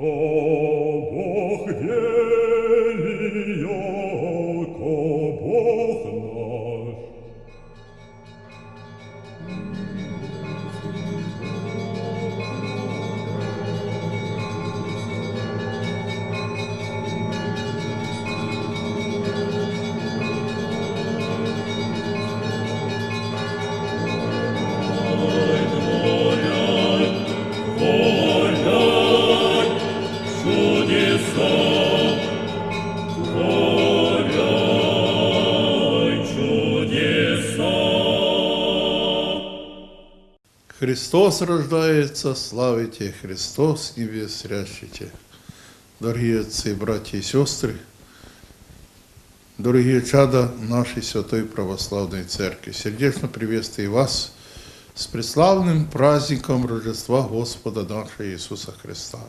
То Бог вели, Христос рождается, славите Христос, небес рящите. Дорогие отцы, братья и сестры, дорогие чада нашей Святой Православной Церкви, сердечно приветствую вас с преславным праздником Рождества Господа нашего Иисуса Христа.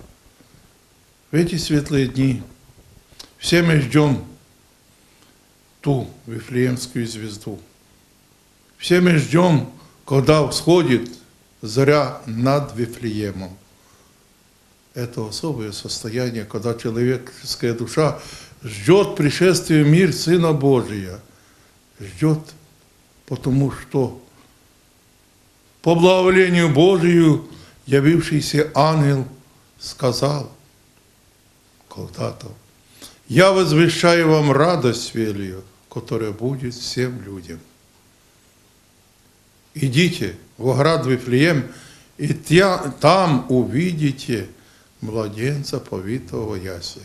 В эти светлые дни все мы ждем ту Вифлеемскую звезду. Все мы ждем, когда всходит заря над Вифлеемом. Это особое состояние, когда человеческая душа ждет пришествия в мир Сына Божия. Ждет, потому что по благоволению Божию явившийся ангел сказал когда-то, «Я возвещаю вам радость велию, которая будет всем людям». Идите в оград Вифлеем, и тя- там увидите младенца, повитого в.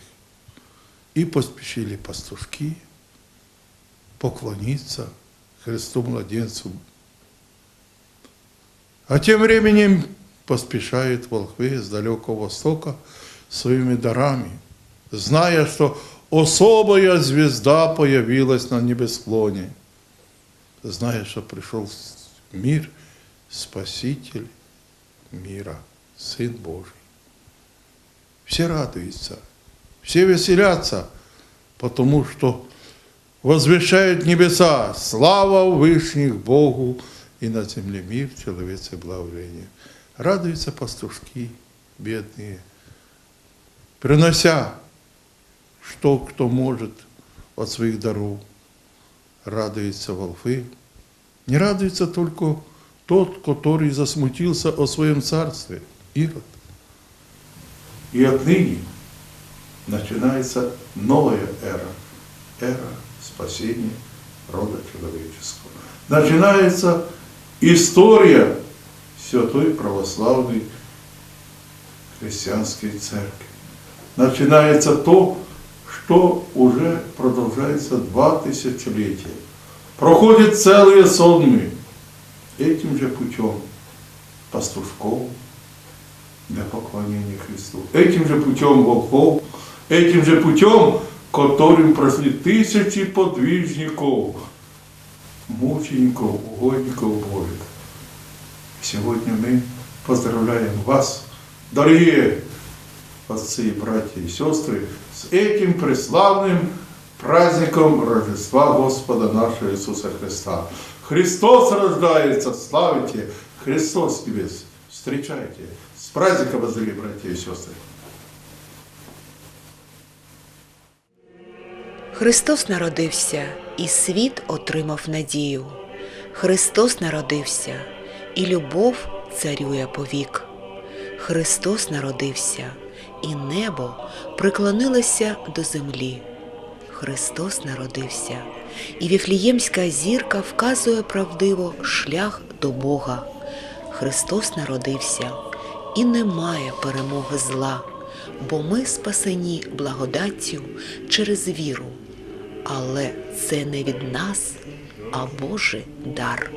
И поспешили пастушки поклониться Христу младенцу. А тем временем поспешают волхвы с далекого востока своими дарами, зная, что особая звезда появилась на небосклоне, зная, что пришел мир, Спаситель мира, Сын Божий. Все радуются, все веселятся, потому что возвещают небеса, слава Вышних Богу и на земле мир, человеце благоволение. Радуются пастушки бедные, принося, что кто может от своих даров. Радуются волфы, не радуется только тот, который засмутился о своем царстве, Ирод. И отныне начинается новая эра, эра спасения рода человеческого. Начинается история Святой Православной Христианской Церкви. Начинается то, что уже продолжается два тысячелетия. Проходят целые сонмы этим же путем пастушков для поклонения Христу, этим же путем волков, этим же путем, которым прошли тысячи подвижников, мучеников, угодников Божьих. Сегодня мы поздравляем вас, дорогие отцы, братья и сестры, с этим преславным праздником Рождества Господа нашего Иисуса Христа. Христос рождается, славите, Христос небес, встречайте. С праздником, дорогие братья и сестры. Христос народився, і світ отримав надію. Христос народився, і любов царює повік. Христос народився, і небо приклонилося до землі. Христос народився, і віфліємська зірка вказує правдиво шлях до Бога. Христос народився, і немає перемоги зла, бо ми спасені благодаттю через віру. Але це не від нас, а Божий дар.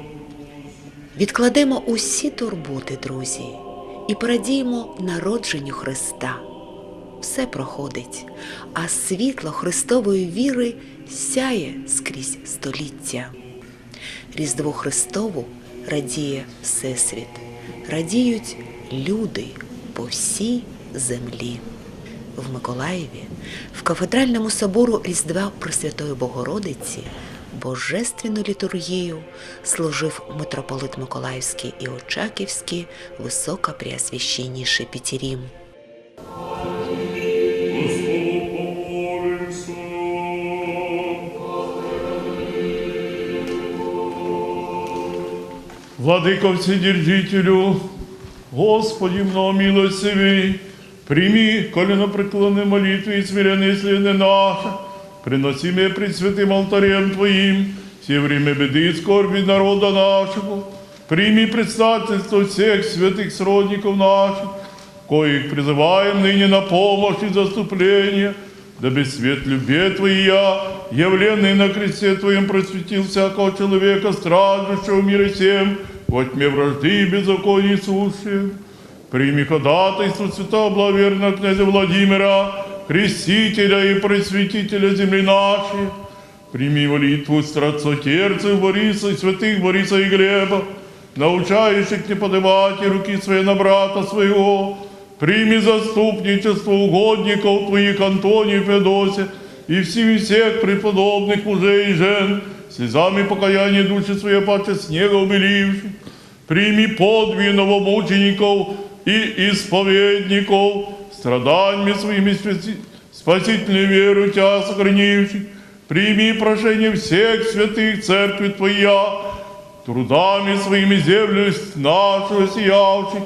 Відкладемо усі турботи, друзі, і порадіємо народженню Христа. Все проходить, а світло Христової віри сяє скрізь століття. Різдву Христову радіє Всесвіт, радіють люди по всій землі. В Миколаєві, в кафедральному собору Різдва Пресвятої Богородиці, божественну літургію служив митрополит Миколаївський і Очаківський високопреосвященніший Петерім. Владыко Вседержителю, Господи, многомилостивый, прими коленопреклонные молитвы и смиренные следы наши, приносимые пред святым алтарем Твоим, все время беды и скорби народа нашего. Прими предстательство всех святых сродников наших, коих призываем ныне на помощь и заступление, дабы свет любви Твоя, явленный на кресте Твоем, просветил всякого человека, страждущего в мире всем, во тьме вражды и беззаконий сущих. Прими ходатайство святого благоверного князя Владимира, крестителя и просветителя земли нашей. Прими молитву страцотерцев Бориса и святых Бориса и Глеба, научающих не подавать и руки свои на брата своего. Прими заступничество угодников Твоих Антония и Феодосия и всеми всех преподобных мужей и жен, слезами покаяния души своей паче снега убеливших. Прими подвиг новомучеников и исповедников, страданиями своими спаси- спасительной веру Тебя сохранивших. Прими прошение всех святых церкви Твоя, трудами своими землю нашего сиявших.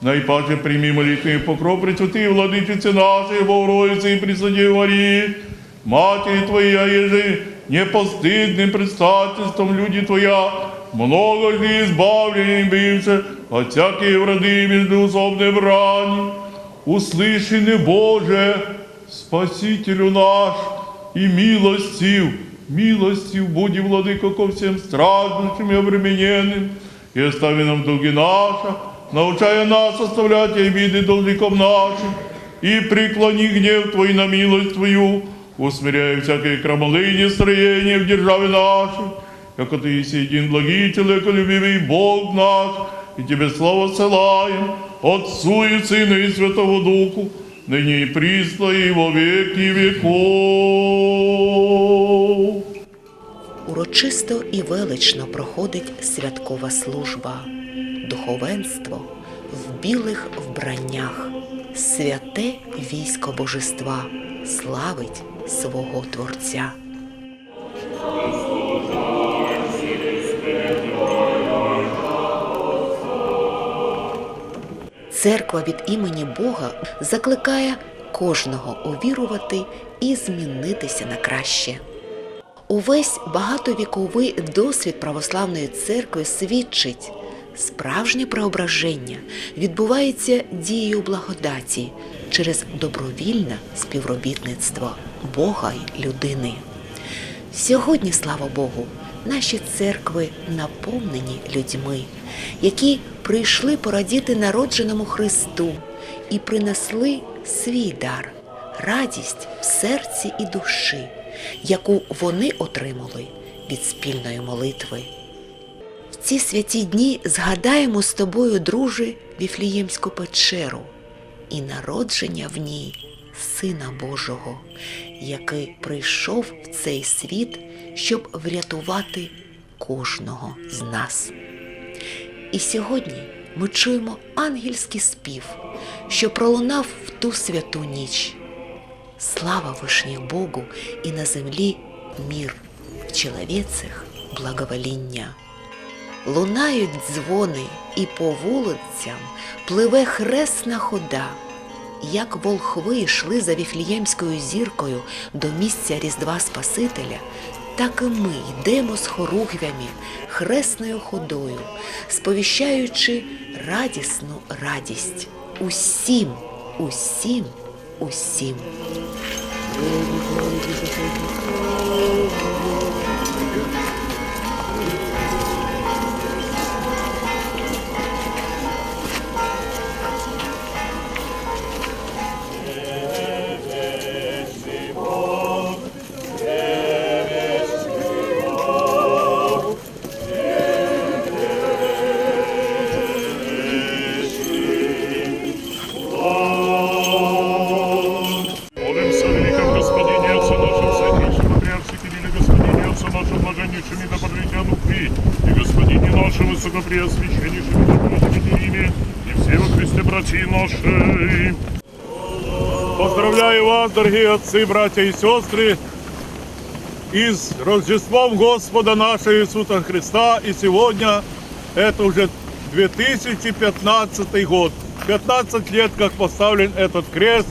Найпаче прими молитвы и покров Пресвятые Владычицы нашей, Богородицы и Пресвятей Марии, Матери Твоя, еже непостыдным предстательством люди Твоя, много ли избавлений бывших от всякие врады междуусобной брани. Услышаны, Боже, Спасителю наш, и милостив, милостив буди, владыко, ко всем страждущим и обремененным, и остави нам долги наши, научая нас оставлять обиды должников наших, и преклони гнев Твой на милость Твою, усмиряя всякое крамолыние строение в державе нашей, яко Ты есть един благий человеколюбивый Бог наш, и Тебе славу ссылаем, Отцу и Сыну и Святому Духу, ныне и присно и во веки веков. Урочисто і велично проходить святкова служба, духовенство в білих вбраннях, святе військо божества славить свого Творця. Церква від імені Бога закликає кожного увірувати і змінитися на краще. Увесь багатовіковий досвід православної церкви свідчить, справжнє преображення відбувається дією благодаті через добровільне співробітництво Бога й людини. Сьогодні, слава Богу, наші церкви наповнені людьми, які прийшли порадіти народженому Христу і принесли свій дар, радість в серці і душі, яку вони отримали від спільної молитви. В ці святі дні згадаємо з тобою, друже, Віфліємську печеру і народження в ній Сина Божого, який прийшов в цей світ, щоб врятувати кожного з нас. І сьогодні ми чуємо ангельський спів, що пролунав в ту святу ніч. Слава вишніх Богу і на землі мір, в чоловіцях благовоління. Лунають дзвони, і по вулицям пливе хресна хода. Як волхви йшли за віфліємською зіркою до місця Різдва Спасителя, так і ми йдемо з хоругвями хресною ходою, сповіщаючи радісну радість усім, усім, усім. Господине Риме, и все во Христе братья наши. Поздравляю вас, дорогие отцы, братья и сестры, и с Рождеством Господа нашего Иисуса Христа. И сегодня Это уже 2015 год. 15 лет, как поставлен этот крест.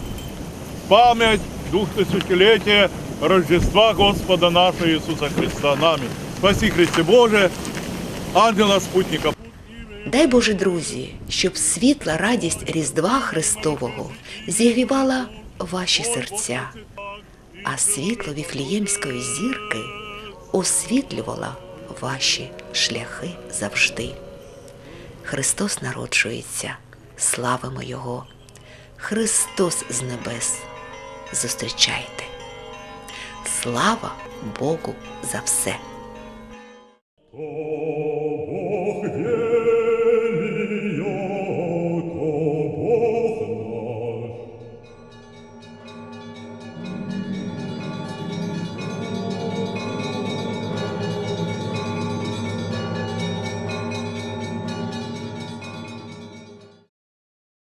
Память двухтысячелетия Рождества Господа нашего Иисуса Христа нами. Спаси Христе Боже, ангела спутника. Дай Боже, друзі, щоб світла радість Різдва Христового зігрівала ваші серця, а світло Віфліємської зірки освітлювала ваші шляхи завжди. Христос народжується, славимо Його. Христос з небес. Зустрічайте. Слава Богу за все!